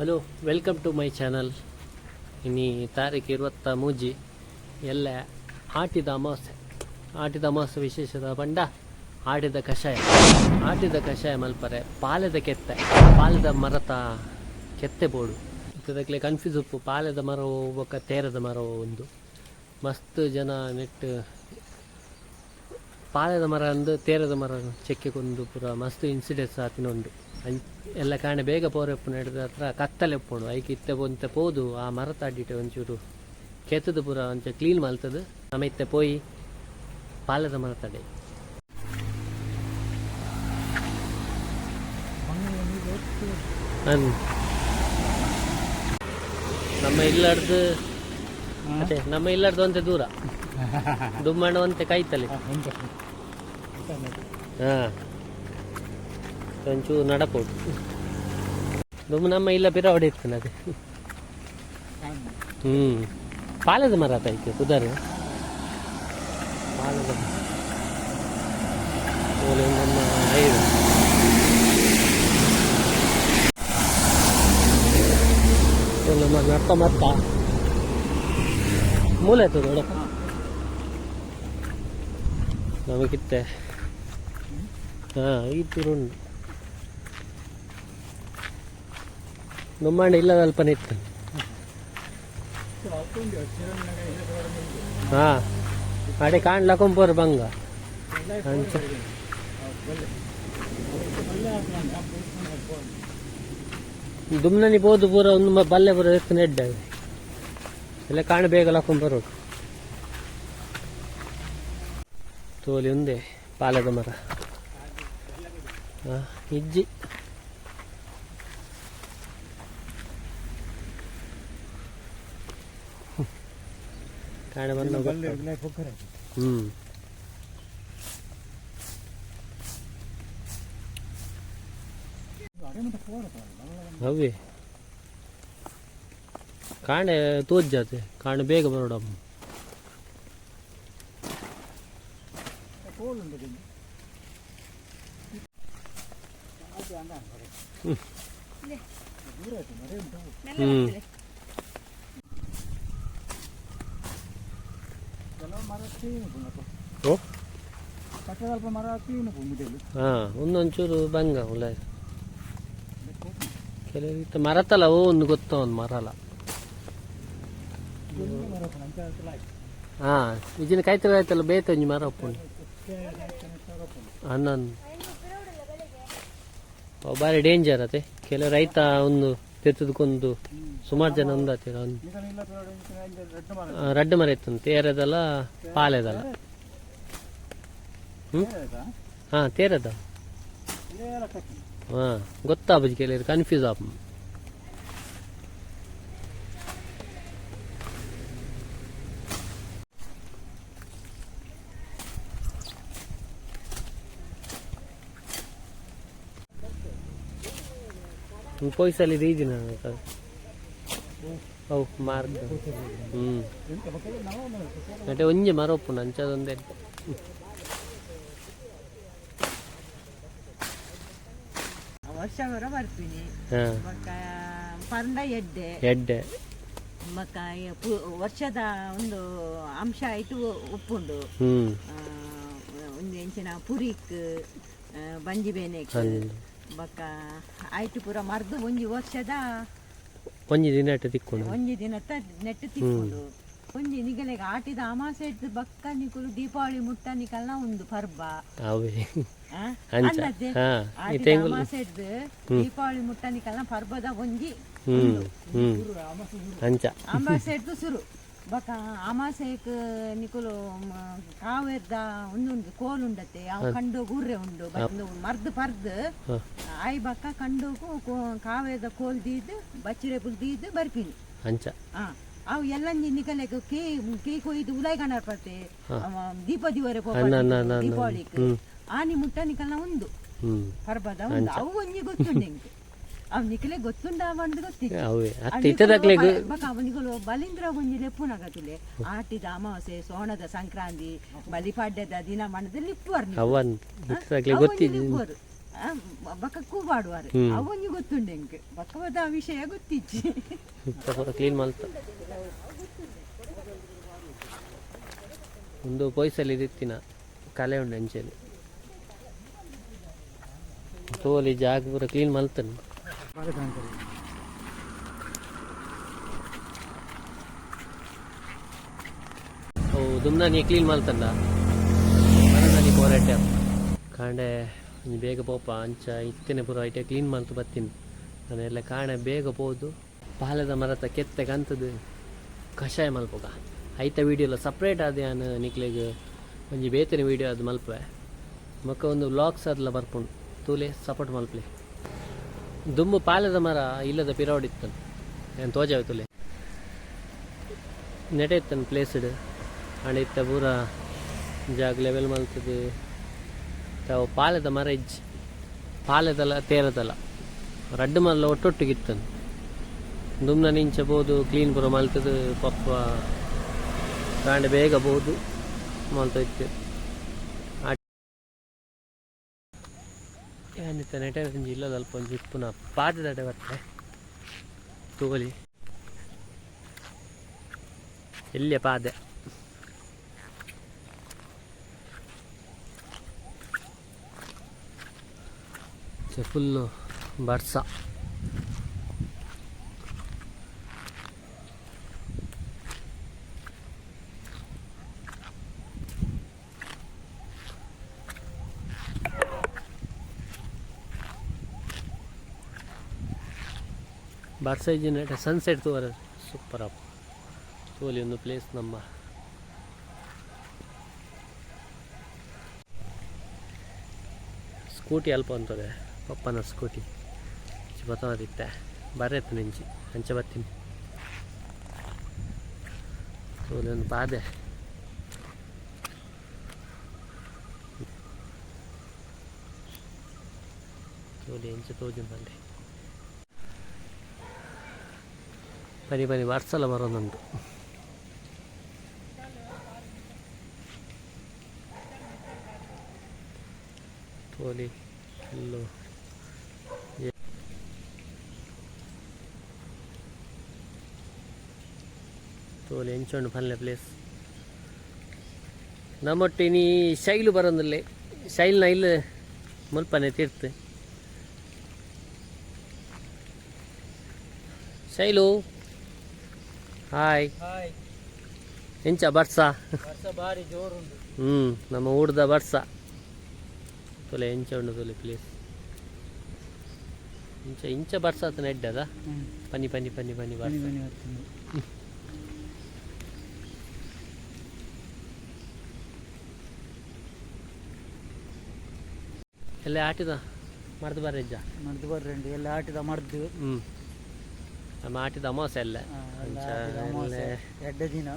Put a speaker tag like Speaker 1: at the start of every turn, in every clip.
Speaker 1: Hello welcome to my channel ಇನ್ನಿ ತಾರೀಕು ಇರುವತ್ತ ಮೂಜಿ, ಎಲ್ಲ ಆಟಿದ ಅಮಾವಾಸ್ಯೆ. ಆಟಿದ ಅಮಾವಾಸ್ಯೆ ವಿಶೇಷದ ಬಂಡ ಆಟಿದ ಕಷಾಯ. ಆಟಿದ ಕಷಾಯ ಮಲ್ಪರೆ, ಪಾಲೆದ ಕೆತ್ತೆ, ಪಾಲೆದ ಮರತ ಕೆತ್ತೆ ಬೋಡು ಇದಕ್ಕೆ ಕನ್ಫ್ಯೂಸ್ ಉಪ್ಪು, ಪಾಲೆದ ಮರ ಒಬ್ಬಕ್ಕ ತೇರದ ಮರ ಒಂದು. ಮಸ್ತ್ ಜನ ನೆಟ್ ಪಾಲೆದ ಮರ ಅಂದು ತೇರದ ಮರ ಚೆಕ್ಕೆಗೊಂದು ಪೂರ ಮಸ್ತ್ ಇನ್ಸಿಡೆಂಟ್ಸ್ ಆತಿನೊಂದು. ಎಲ್ಲ ಕಾಣೆ ಬೇಗ ಪೋರೆಪ್ಪು ನಡೆದ ಹತ್ರ ಕತ್ತಲೆ ಪೋಡು ಐಕೆ ಇತ್ತೆ ಒಂತೆ ಪೋದು ಆ ಮರ ತಾಡಿಟ್ಟೆ ಒಂಚೂರು ಕೆತ್ತದು ಪೂರ ಒಂಚ ಕ್ಲೀನ್ ಮಲ್ತದು. ಇತ್ತೆ ಪೋಯಿ ಪಾಲದ ಮರ ತಡೆ. ನಮ್ಮ ಇಲ್ಲಾರ್ದು ಅದೇ ನಮ್ಮ ಇಲ್ಲಾರ್ದು ಒಂತೆ ದೂರ. ದುಮ್ಮಣ್ಣ ಒಂತೆ. ಕಾಯ್ತಲೆ ಹಾ. ಒಂಚೂರು ನಡಕೋಟು ನಮ್ಮ ನಮ್ಮ ಇಲ್ಲ ಬೇರೆ ಹೊಡಿತಾನೆ ಅದೇ. ಹ್ಮ್. ಪಾಲದ ಮರ ಆಯ್ತು ಕುದಾರ? ಪಾಲದ ನಮ್ಮ ಐದು ನಮ್ಮ ನಟ್ಟ ಮತ್ತ ಮೂಲ ಆಯ್ತು ನೋಡಪ್ಪ ನಮಗಿತ್ತೆ. ಹಾ ಈ ತುರುಂಡು ನಮ್ಮಣ್ಣ ಇಲ್ಲ ಅಲ್ಪನೆ ಇತ್ತು. ಹಾ ಅಡೆ ಕಾಣ್ಲಕೊಂಬೋರು ಬಂಗ. ದುಮ್ನಿ ಬೋದು ಪೂರ ಒಂದು ಬಲ್ಲೆ ಪೂರ ಎತ್ತು ನೆಡ್ಡ ಎಲ್ಲ ಕಾಣ ಬೇಗ ಲಕೊಂಬರು ತೋಲಿ ಒಂದೇ, ಪಾಲದ ಮರ. ಹಾ ಇಜ್ಜಿ. ಕಾಣ ಬಂದ ಹ್ಮ್ ಅವೇ ಕಾಣೆ ತೋಜಾತೆ ಕಾಣೆ ಓ
Speaker 2: ಮರ
Speaker 1: ಹಾ ಒಂದೊಂಚೂರು ಬಂಗ ಉಳ್ಳ ಕೆಲವು ಮರತಲ್ಲ ಓ ಒಂದು ಗೊತ್ತ ಒಂದು ಮರಲ
Speaker 2: ಮರ ಅಂತ
Speaker 1: ಹಾ ಇಜಿನ ಕಾಯ್ತವೆ ಆಯ್ತಲ್ಲ ಬೇತ ಒಂಜಿ ಮರ ಒಪ್ಪುಂಡು ಹನ್ನೊಂದು. ಭಾರಿ ಬಾರಿ ಡೇಂಜರ್ ಅತೆ ಕೆಲವು ರೈತ ಒಂದು ತೆತ್ತದಕ್ಕೊಂದು ಸುಮಾರು ಜನ ಒಂದು ರಡ್ಡ ಮರ ಇತ್ತಂತ. ತೇರದಲ್ಲ ಪಾಲೆದಲ್ಲ. ಹ್ಮ್? ಹಾ ತೇರದ. ಹಾ ಗೊತ್ತಾ ಬಜಿ ಕೆಲವರು ಕನ್ಫ್ಯೂಸ್ ಆಪ. ಪೊಯ್ಸಲ್ಲಿ ರೀದಿನ ಅವು ಮಾರ್ಗ ಹ್ಮ್
Speaker 2: ಎಂತ ಮಕ್ಕಳು ನಾವು ಒಂದು
Speaker 1: ನಟೆ ಒಂಜಿ ಮರ ಒಪ್ಪುಂಡು ಅಂಚದೊಂದೇ
Speaker 3: ವರ್ಷ ಹೊರ ಬರ್ತೀನಿ.
Speaker 1: ಹಾ.
Speaker 3: ಮಕ್ಕ ಪಂಡ ಎಡ್ಡೆ.
Speaker 1: ಎಡ್ಡೆ.
Speaker 3: ಮಕ್ಕ ಪು- ವರ್ಷದ ಒಂದು ಅಂಶ ಆಯ್ತು ಉಪ್ಪುಂಡು. ಒಂದು ಎಂಚಿನ ಪುರಿಕ್ ಬಂಜಿ
Speaker 1: ಹಂದು.
Speaker 3: ಬಕ್ಕ ಆಯ್ತು ಪೂರ ಮರ್ದು ಒಂಜಿ ವರ್ಷದ
Speaker 1: ಒಂಜಿ ದಿನ ತಿಕ್ಕೊಂಡು.
Speaker 3: ಒಂಜಿ ದಿನ ನೆಟ್ಟು ತಿಕ್ಕೊಂಡು. ಒಂಜಿ ನಿಗಲೆಗೆ ಆಟಿದ ಅಮಾಸೆ ಇಟ್ಟು ಬಕ್ಕ ನಿಕುಲು ದೀಪಾವಳಿ ಮುಟ್ಟ ನಿಕಲ್ನ ಒಂದು ಪರ್ಬ ಆಟಿದ ಅಮಾಸೆ ಇಟ್ಟು ದೀಪಾವಳಿ ಮುಟ್ಟ ನಿಕಲ್ನ ಪರ್ಬದ ಒಂಜಿ
Speaker 1: ಅಂಚ
Speaker 3: ಅಮಾಸೆ ಇಟ್ಟು ಸುರು. ಬಕ ಅಮಾಸೆಕ್ ನಿಕುಲು ಕಾವೇರ್ದ ಒಂದೊಂದು ಕೋಲ್ ಉಂಡತ್ತೆ. ಅವು ಕಂಡು ಗುರ್ರೆ ಉಂಡು ಬಂದು ಮರ್ದ್ ಪರ್ದ್.
Speaker 1: ಹ.
Speaker 3: ಆಯ್ ಬಕ್ಕ ಕಂಡುಕು ಕಾವೇರ್ದ ಕೋಲ್ ದೀದ್ ಬಚ್ಚಿರೆ ಪುಲ್ ದೀದ್ ಬರ್ಪಿನಿ.
Speaker 1: ಅಂಚ.
Speaker 3: ಆ ಅವು ಎಲ್ಲ ನಿಕಲೆಗ್ ಕೇ ಕೇ ಕೊಯ್ದು ಉಲಾಯ್ ಕಣರ್ ಅವ ದೀಪ ದಿವರೆ. ಆನಿ ಮುಟ್ಟ ನಿಕಲ್ನ ಒಂದು ಪರ್ಬದ ಒಂದು ಅವು ಒಂಜಿ ಗೊತ್ತುಂಡು ಎಂಕ್ ಅವ್ ನಿಕಲೆ ಗೊತ್ತುಂಡ ಅವನದು ಗೊತ್ತಿತ್ತು
Speaker 1: ಅವೇ ಅತ್ತ ಇತ್ತದಕ್ಲೆ
Speaker 3: ಅವನಿಗಳು ಬಲಿಂದ್ರ ಒಂಜಿ ಲೆಪ್ಪುನಗತುಲೆ ಆಟಿದ ಅಮಾವಾಸ್ಯೆ ಸೋಣದ ಸಂಕ್ರಾಂತಿ ಬಲಿಪಾಡ್ಯದ ದಿನ ಮಣದಲ್ಲಿ ಇಪ್ಪುವರು
Speaker 1: ಅವನ್ ಇತ್ತದಕ್ಲೆ ಗೊತ್ತಿದ್ದು
Speaker 3: ಬಕ ಕೂಬಾಡುವಾರು. ಅವನಿಗೆ ಗೊತ್ತುಂಡು ಎಂಕ್ ಬಕ್ಕವದ ಆ ವಿಷಯ ಗೊತ್ತಿಜ್ಜಿ.
Speaker 1: ಕ್ಲೀನ್ ಮಲ್ತ ಒಂದು ಪೊಯ್ಸಲ್ಲಿ ಇದಿತ್ತಿನ ಕಲೆ ಉಂಡು ಅಂಚೆಲಿ. ತೋಲಿ ಜಾಗ ಪೂರ ಕ್ಲೀನ್ ಮಲ್ತನು ದುಮ್ನ ನೀ ಕ್ಲೀನ್ ಮಲ್ತಂಡ ನನಗೆ ಪೋರಾಟ. ಕಾಂಡೆ ಬೇಗ ಪೋಪ, ಅಂಚ, ಇತ್ತೇನೆ ಪೂರ ಐಟೆ ಕ್ಲೀನ್ ಮಾಡ್ತು ಬರ್ತೀನಿ. ನಾನೆಲ್ಲ ಕಾಣೆ, ಬೇಗ ಪೋದು. ಪಾಲದ ಮರತ ಕೆತ್ತೆ ಕಂತದು ಕಷಾಯ ಮಲ್ಪೋಗ. ಐತ ವೀಡಿಯೋಲ ಸಪ್ರೇಟ್ ಆದ ನಾನು ಒಂಜಿ ಬೇತಿನ ವೀಡಿಯೋ ಅದು ಮಲ್ಪೆ ಮಕ್ಕ ಒಂದು ವ್ಲಾಗ್ಸ್ ಅದೆಲ್ಲ ಬರ್ಪುಂಡು ತೂಲೆ ಸಪೋರ್ಟ್ ಮಲ್ಪ್ಲೆ. ದುಂಬು ಪಾಲದ ಮರ ಇಲ್ಲದ ಪಿರಾವಡಿತ್ತನು ಏನು ತೋಜಾವೆ ತುಲೆ ನೆಟೆ ಇತ್ತನು ಪ್ಲೇಸ್ಡ್ ಆಂಡ ಇತ್ತ ಪೂರ ಜಾಗ ಲೆವೆಲ್ ಮಲ್ತದೆ. ತಾವು ಪಾಲದ ಮರ ಇಜ್ಜಿ. ಪಾಲದಲ್ಲ, ತೇರದಲ್ಲ. ರಡ್ಡು ಮಲ್ಲ ಒಟ್ಟೊಟ್ಟಿಗಿತ್ತನು ದುಮ್ನ ನಿಂಚಬಹುದು ಕ್ಲೀನ್ ಪೂರ ಮಲ್ತದೆ ಪಪ್ಪ ಕಾಂಡೆ ಬೇಗ ಬೋದು, ಮಲ್ತೋಯ್ತು. ಏನಿತ್ತ ನೆಟೆ ಇಲ್ಲದ ಅಲ್ಪ ಒಂಜಿ ಉಪ್ಪುನ ಪಾದದಡೆ ಬರ್ತದೆ ತೋಲಿ. ಎಲ್ಲಿಯ ಪಾದೆ ಫುಲ್ಲು ಬರ್ಸ. ಬರ್ಸೈಜಿನ ಸನ್ಸೆಟ್ ತೋರ ಸೂಪರ್ ಅಪ್ಪ ತೋಲಿ ಒಂದು ಪ್ಲೇಸ್ ನಮ್ಮ. ಸ್ಕೂಟಿ ಅಲ್ಪ ಅಂತದೆ. ಪಪ್ಪನ ಸ್ಕೂಟಿ ಬತ್ತದಿತ್ತೆ. ಬರತ್ತೆ ನೆಂಚಿ. ಅಂಚೆ ಬರ್ತೀನಿ ತೋಲಿ ಒಂದು ಪಾದೆ. ತೋಲಿ ಎಂಚೆ ತೋಜುಂದಂಡೆ ಪನಿ വാട്സല ವರ್ಷಲ തോലി ತೋಲಿ തോലി ತೋಲಿ ಎಂಚೊಂಡು പ്ലേസ് ಪ್ಲೇಸ್ ഇനി ಶೈಲು പറന്നില്ലേ ಶೈಲ್ನ ഇല്ല ಮುಲ್ಪನೆ തീർത്ത് ಶೈಲು ಹಾಯ್
Speaker 2: ಹಾಯ್
Speaker 1: ಎಂಚ ಬರ್ಸ?
Speaker 2: ಬರ್ಸ ಭಾರಿ ಜೋರು
Speaker 1: ಹ್ಞೂ ನಮ್ಮ ಊಟದ ಬರ್ಸ. ತೊಲೆ ಎಂಚ ಉಂಡು ತೊಲೆ ಪ್ಲೀಸ್ ಇಂಚ ಇಂಚ ಬರ್ಸ ಆತನ ಎಡ್ಡದ ಪನಿ ಪನಿ ಪನಿ ಪನಿ ಬರ್ಸ. ಎಲ್ಲ ಆಟಿದ? ಮರ್ದು ಬರಜ್ಜ
Speaker 2: ಮರ್ದು ಬರ್ರಂడి ಎಲ್ಲ ಆಟಿದ ಮರ್ದು.
Speaker 1: ಹ್ಞೂ ಮಾಡಿದ ಅಮಾವಾಸ್ಯ ಅಲ್ಲ.
Speaker 2: ಎರಡೇ ದಿನ.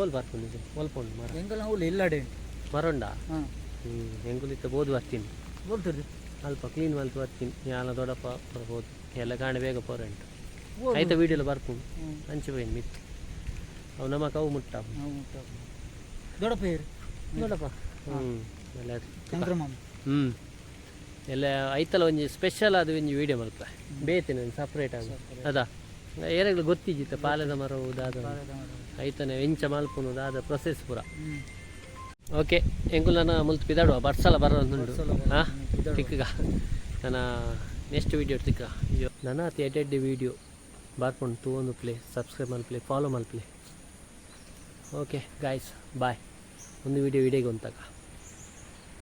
Speaker 1: ಓಲ್ ಬರ್ಕೊಂಡು ಓಲ್ಪೊಂಡು ಮರ.
Speaker 2: ಹೋಲ್ ಅವ್ಲು ಇಲ್ಲಡೆ
Speaker 1: ಮರೊಂಡ ಹ್ಞೂ ಎಂಗುಲಿತ್ತ ಬೋದು ಬರ್ತೀನಿ.
Speaker 2: ಬೋಲ್ತದೆ
Speaker 1: ಅಲ್ಪ ಕ್ಲೀನ್ ಮಲ್ತು ಬರ್ತೀನಿ. ಯಾಲ ದೊಡ್ಡಪ್ಪ ಬರ್ಬೋದು ಎಲ್ಲ ಕಾಣ ಬೇಗ ಪೋರೆಂಟು ಆಯ್ತ ವೀಡಿಯೋಲ್ಲ ಬರ್ಕೊಂಡು ಹಂಚಿ ಬೈನ್ ಮಿತ್ತು. ಅವು ನಮ್ಮ ಕವು
Speaker 2: ಮುಟ್ಟ. ದೊಡ್ಡಪ್ಪ
Speaker 1: ದೊಡ್ಡಪ್ಪ. ಹ್ಞೂ ಎಲ್ಲ ಹ್ಞೂ ಎಲ್ಲ ಐತಲ್ಲ ಒಂಜಿ ಸ್ಪೆಷಲ್ ಆದ ಒಂಜಿ ವೀಡಿಯೋ ಮಲ್ಪ ಬೇತಿನ ಸಪ್ರೇಟ್ ಆಗಿ. ಅದಾ? ಏನಾಗ್ಲು ಗೊತ್ತಿಜ್ಜಿತ್ತ ಪಾಲದ ಮರ ದಾದ ಐತನೆ ಎಂಚ ಮಲ್ಪುನು ದಾದ ಪ್ರೊಸೆಸ್ ಪೂರ. ಓಕೆ ಎಂಕುಲ್ ನಾನು ಮುಲ್ತು ಪಿದಾಡುವ? ಬರ್ಸಲ ಬರೋದುಂಡು ಹಾಂ? ತಿಕ್ಕಗ. ನನ್ನ ನೆಕ್ಸ್ಟ್ ವೀಡಿಯೋ ತಿಕ್ಕ. ನನ್ನ ಅತಿ ಎಡೆಡ್ ವೀಡಿಯೋ ಬರ್ಕೊಂಡು ತೂ ಒಂದು ಪ್ಲೇ ಸಬ್ಸ್ಕ್ರೈಬ್ ಮಲ್ಪ್ಲೆ ಫಾಲೋ ಮಲ್ಪ್ಲೆ ಓಕೆ ಗಾಯ್ಸ್ ಬಾಯ್ ಒಂದು ವೀಡಿಯೋ ವಿಡಿಯೋಗೆ ಒಂತಾಗ.